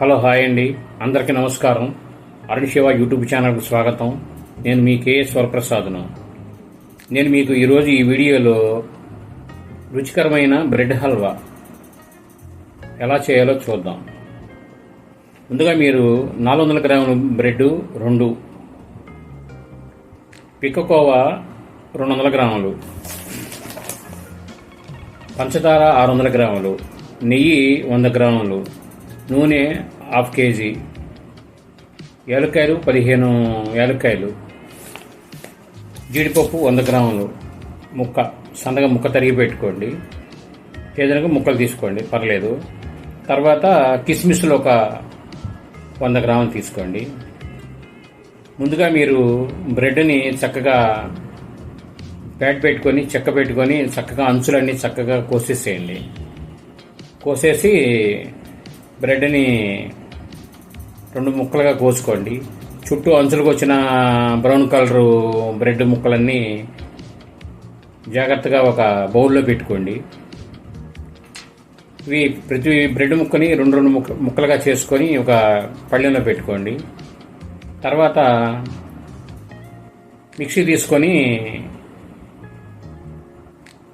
Hello hi అండి. అందరికీ నమస్కారం. అరుణ్ శివ యూట్యూబ్ ఛానల్కు స్వాగతం. నేను మీ కేఎస్ వరప్రసాద్ను. నేను మీకు ఈరోజు ఈ వీడియోలో రుచికరమైన బ్రెడ్ హల్వా ఎలా చేయాలో చూద్దాం. ముందుగా మీరు నాలుగు వందల గ్రాముల బ్రెడ్ రెండు పిక్కకోవా రెండు వందల గ్రాములు. పంచదార ఆరు వందల గ్రాములు. నెయ్యి వంద గ్రాములు. నూనె హాఫ్ కేజీ. ఏలకాయలు పదిహేను యాలక్కాయలు. జీడిపప్పు వంద గ్రాములు. ముక్క సన్నగా ముక్క తరిగి పెట్టుకోండి. ఏదైనా ముక్కలు తీసుకోండి పర్లేదు. తర్వాత కిస్మిస్లు ఒక వంద గ్రాములు తీసుకోండి. ముందుగా మీరు బ్రెడ్ని చక్కగా ప్యాట్ పెట్టుకొని చెక్క పెట్టుకొని చక్కగా అంచులన్నీ చక్కగా కోసేసేయండి. కోసేసి బ్రెడ్ని రెండు ముక్కలుగా కోసుకోండి. చుట్టూ అంచులకు వచ్చిన బ్రౌన్ కలరు బ్రెడ్ ముక్కలన్నీ జాగ్రత్తగా ఒక బౌల్లో పెట్టుకోండి. ఇవి ప్రతి బ్రెడ్ ముక్కని రెండు రెండు ముక్క ముక్కలుగా చేసుకొని ఒక పళ్ళెంలో పెట్టుకోండి. తర్వాత మిక్సీ తీసుకొని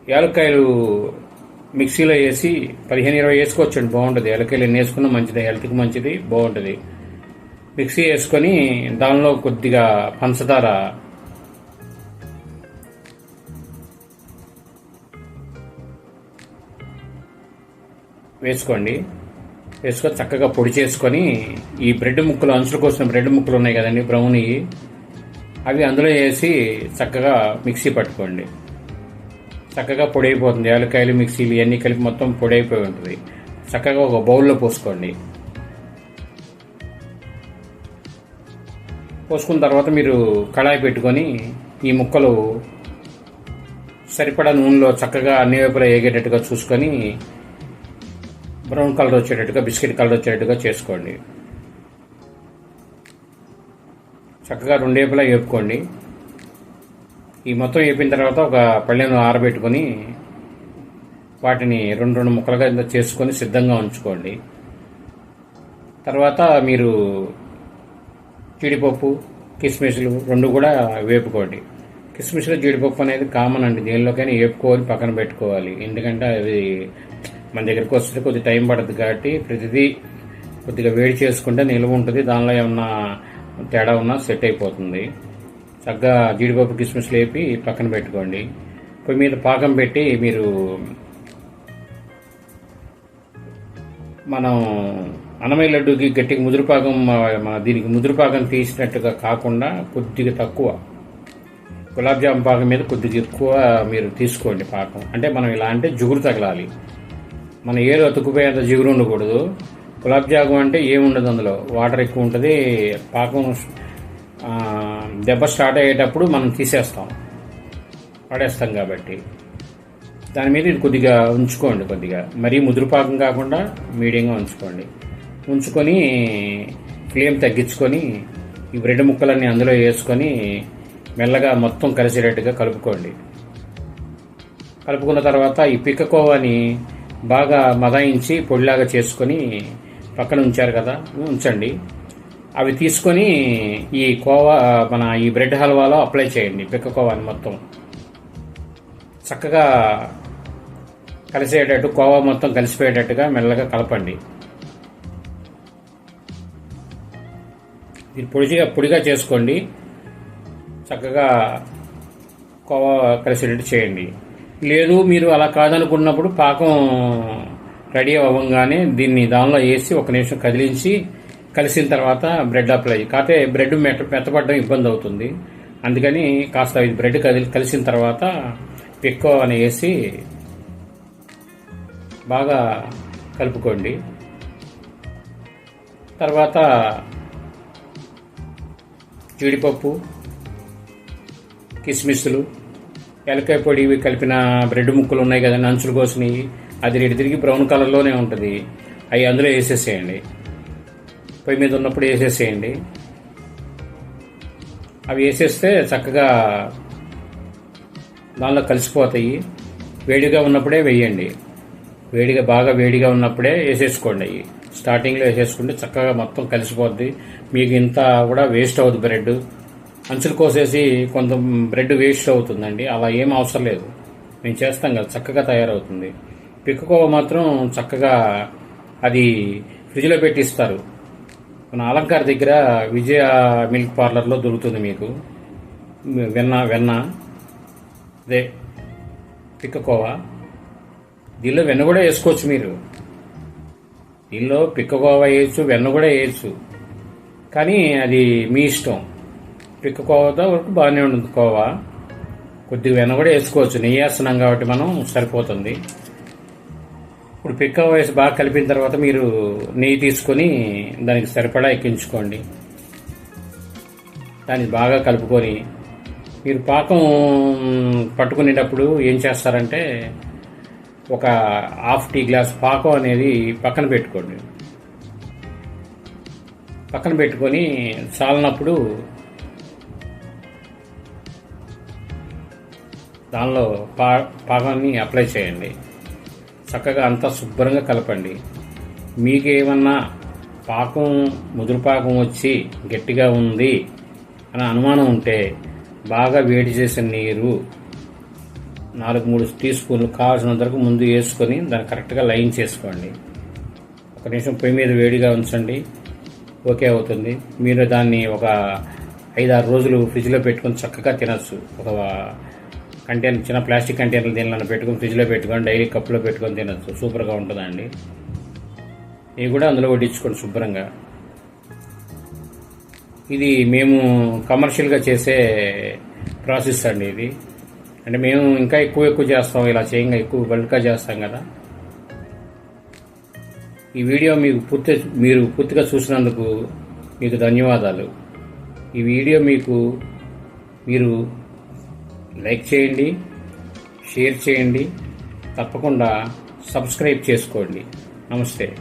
యాలక్కాయలు మిక్సీలో వేసి పదిహేను ఇరవై వేసుకోవచ్చండి. బాగుంటుంది. ఎలకెళ్ళి ఎన్ని వేసుకున్నా మంచిది. హెల్త్కి మంచిది. బాగుంటుంది. మిక్సీ వేసుకొని దానిలో కొద్దిగా పంచదార. వేసుకోండి. వేసుకొని చక్కగా పొడి చేసుకొని ఈ బ్రెడ్ ముక్కలు అంచుల కోసం బ్రెడ్ ముక్కలు ఉన్నాయి కదండి బ్రౌన్ అవి అందులో వేసి చక్కగా మిక్సీ పట్టుకోండి. చక్కగా పొడి అయిపోతుంది మిక్సీలు ఇవన్నీ కలిపి మొత్తం పొడి అయిపోయి ఉంటుంది. చక్కగా ఒక బౌల్లో పోసుకోండి. పోసుకున్న తర్వాత మీరు కళాయి పెట్టుకొని ఈ ముక్కలు సరిపడా నూనెలో చక్కగా అన్ని వైపులా ఏగేటట్టుగా చూసుకొని బ్రౌన్ కలర్ వచ్చేటట్టుగా బిస్కెట్ కలర్ వచ్చేటట్టుగా చేసుకోండి. చక్కగా రెండేపులా వేపుకోండి ఈ మొత్తం వేపిన తర్వాత ఒక పళ్ళెను ఆరబెట్టుకొని వాటిని రెండు రెండు ముక్కలుగా చేసుకొని సిద్ధంగా ఉంచుకోండి. తర్వాత మీరు జీడిపప్పు కిస్మిస్లు రెండు కూడా వేపుకోండి. కిస్మిస్లు జీడిపప్పు అనేది కామన్ అండి. దేనిలోకైనా వేపుకోవాలి పక్కన పెట్టుకోవాలి. ఎందుకంటే అది మన దగ్గరికి వస్తే కొద్ది టైం పడుతుంది కాబట్టి ప్రతిదీ కొద్దిగా వేడి చేసుకుంటే నిల్వ ఉంటుంది. దానిలో ఏమన్నా తేడా ఉన్నా సెట్ అయిపోతుంది. చక్కగా జీడిపప్పు కిస్మిస్ లేపి పక్కన పెట్టుకోండి. పొయ్యి మీద పాకం పెట్టి మీరు మనం అన్నమయ్య లడ్డూకి గట్టిగా ముదురుపాకం దీనికి ముదురుపాకం తీసినట్టుగా కాకుండా కొద్దిగా తక్కువ. గులాబ్ జామ్ పాకం మీద కొద్దిగా ఎక్కువ మీరు తీసుకోండి పాకం. అంటే మనం ఇలా అంటే జిగురు తగలాలి. మన ఏదో అతుక్కుపోయేంత జిగురు ఉండకూడదు. గులాబ్ జామ్ అంటే ఏముండదు అందులో? వాటర్ ఎక్కువ ఉంటుంది. పాకం దెబ్బ స్టార్ట్ అయ్యేటప్పుడు మనం తీసేస్తాం. పడేస్తాం కాబట్టి. దాని మీద ఇది కొద్దిగా ఉంచుకోండి కొద్దిగా. మరీ ముదురుపాకం కాకుండా మీడియంగా ఉంచుకోండి. ఉంచుకొని ఫ్లేమ్ తగ్గించుకొని ఈ బ్రెడ్ ముక్కలన్నీ అందులో వేసుకొని మెల్లగా మొత్తం కలిసేటట్టుగా కలుపుకోండి. కలుపుకున్న తర్వాత ఈ పిక్కకోవాని బాగా మదాయించి పొడిలాగా చేసుకొని పక్కన ఉంచారు కదా ఉంచండి. అవి తీసుకొని ఈ కోవా మన ఈ బ్రెడ్ హల్వాలో అప్లై చేయండి పిక్క కోవాని మొత్తం. చక్కగా కలిసేటట్టు కోవా మొత్తం కలిసిపోయేటట్టుగా మెల్లగా కలపండి. ఇది పొడిగా పొడిగా చేసుకోండి. చక్కగా కోవా కలిసేటట్టు చేయండి. లేదు మీరు అలా కాదనుకున్నప్పుడు పాకం రెడీ అవ్వగానే దీన్ని దానిలో వేసి ఒక నిమిషం కదిలించి కలిసిన తర్వాత బ్రెడ్ అప్లై కాకపోతే బ్రెడ్ మెత్త మెత్తపడడం ఇబ్బంది అవుతుంది. అందుకని కాస్త ఇది బ్రెడ్ కదిలి కలిసిన తర్వాత పిక్కో అని వేసి బాగా కలుపుకోండి. తర్వాత జీడిపప్పు కిస్మిస్లు ఎలకాయ పొడి ఇవి కలిపిన బ్రెడ్ ముక్కలు ఉన్నాయి కదండి అంచులు కోసినవి. అది రెడి తిరిగి బ్రౌన్ కలర్లోనే ఉంటుంది. అవి అందులో వేసేసేయండి. పొయ్యి మీద ఉన్నప్పుడు వేసేసేయండి. అవి వేసేస్తే చక్కగా దానిలో కలిసిపోతాయి. వేడిగా ఉన్నప్పుడే వేయండి. వేడిగా బాగా వేడిగా ఉన్నప్పుడే వేసేసుకోండి. అవి స్టార్టింగ్లో వేసేసుకుంటే చక్కగా మొత్తం కలిసిపోద్ది. మీకు ఇంత కూడా వేస్ట్ అవుతుంది బ్రెడ్. అంచులు కోసేసి కొంత బ్రెడ్ వేస్ట్ అవుతుందండి. అలా ఏం అవసరం లేదు. మేము చేస్తాం కదా చక్కగా తయారవుతుంది. పిక్కుకోవ మాత్రం చక్కగా అది ఫ్రిడ్జ్లో పెట్టి ఇస్తారు మన అలంకార్ దగ్గర విజయ మిల్క్ పార్లర్లో దొరుకుతుంది మీకు. వెన్న వెన్న అదే పిక్కకోవా. దీనిలో వెన్న కూడా వేసుకోవచ్చు మీరు. దీనిలో పిక్కకోవా వేయచ్చు వెన్న కూడా వేయచ్చు. కానీ అది మీ ఇష్టం. పిక్కకోవతో వరకు బాగానే ఉంటుంది కోవా. కొద్దిగా వెన్న కూడా వేసుకోవచ్చు. నెయ్యి వేస్తున్నాం కాబట్టి మనం సరిపోతుంది. ఇప్పుడు పిక్క వేసి బాగా కలిపిన తర్వాత మీరు నెయ్యి తీసుకొని దానికి సరిపడా ఎక్కించుకోండి. దాన్ని బాగా కలుపుకొని మీరు పాకం పట్టుకునేటప్పుడు ఏం చేస్తారంటే ఒక హాఫ్ టీ గ్లాస్ పాకం అనేది పక్కన పెట్టుకోండి. పక్కన పెట్టుకొని చాలినప్పుడు దానిలో పా పాకాన్ని అప్లై చేయండి. చక్కగా అంతా శుభ్రంగా కలపండి. మీకు ఏమన్నా పాకం ముదురు పాకం వచ్చి గట్టిగా ఉంది అని అనుమానం ఉంటే బాగా వేడి చేసిన నీరు నాలుగు మూడు టీ స్పూన్లు కావాల్సినంతవరకు ముందు వేసుకొని దాన్ని కరెక్ట్గా లైన్ చేసుకోండి. ఒక నిమిషం పొయ్యి మీద వేడిగా ఉంచండి. ఓకే అవుతుంది. మీరు దాన్ని ఒక ఐదారు రోజులు ఫ్రిడ్జ్లో పెట్టుకొని చక్కగా తినచ్చు. ఒక కంటైనర్ చిన్న ప్లాస్టిక్ కంటైనర్లు దీనిలో పెట్టుకొని ఫ్రిడ్జ్లో పెట్టుకొని డైలీ కప్పులో పెట్టుకొని తినచ్చు. సూపర్గా ఉంటుందండి. ఇవి కూడా అందులో వడ్డించుకోండి శుభ్రంగా. ఇది మేము కమర్షియల్గా చేసే ప్రాసెస్ అండి ఇది. అంటే మేము ఇంకా ఎక్కువ ఎక్కువ చేస్తాం ఇలా చేయంగా ఎక్కువ బల్క్గా చేస్తాం కదా. ఈ వీడియో మీకు పూర్తి మీరు పూర్తిగా చూసినందుకు మీకు ధన్యవాదాలు. ఈ వీడియో మీకు మీరు లైక్ చేయండి షేర్ చేయండి తప్పకుండా సబ్స్క్రైబ్ చేసుకోండి. నమస్తే.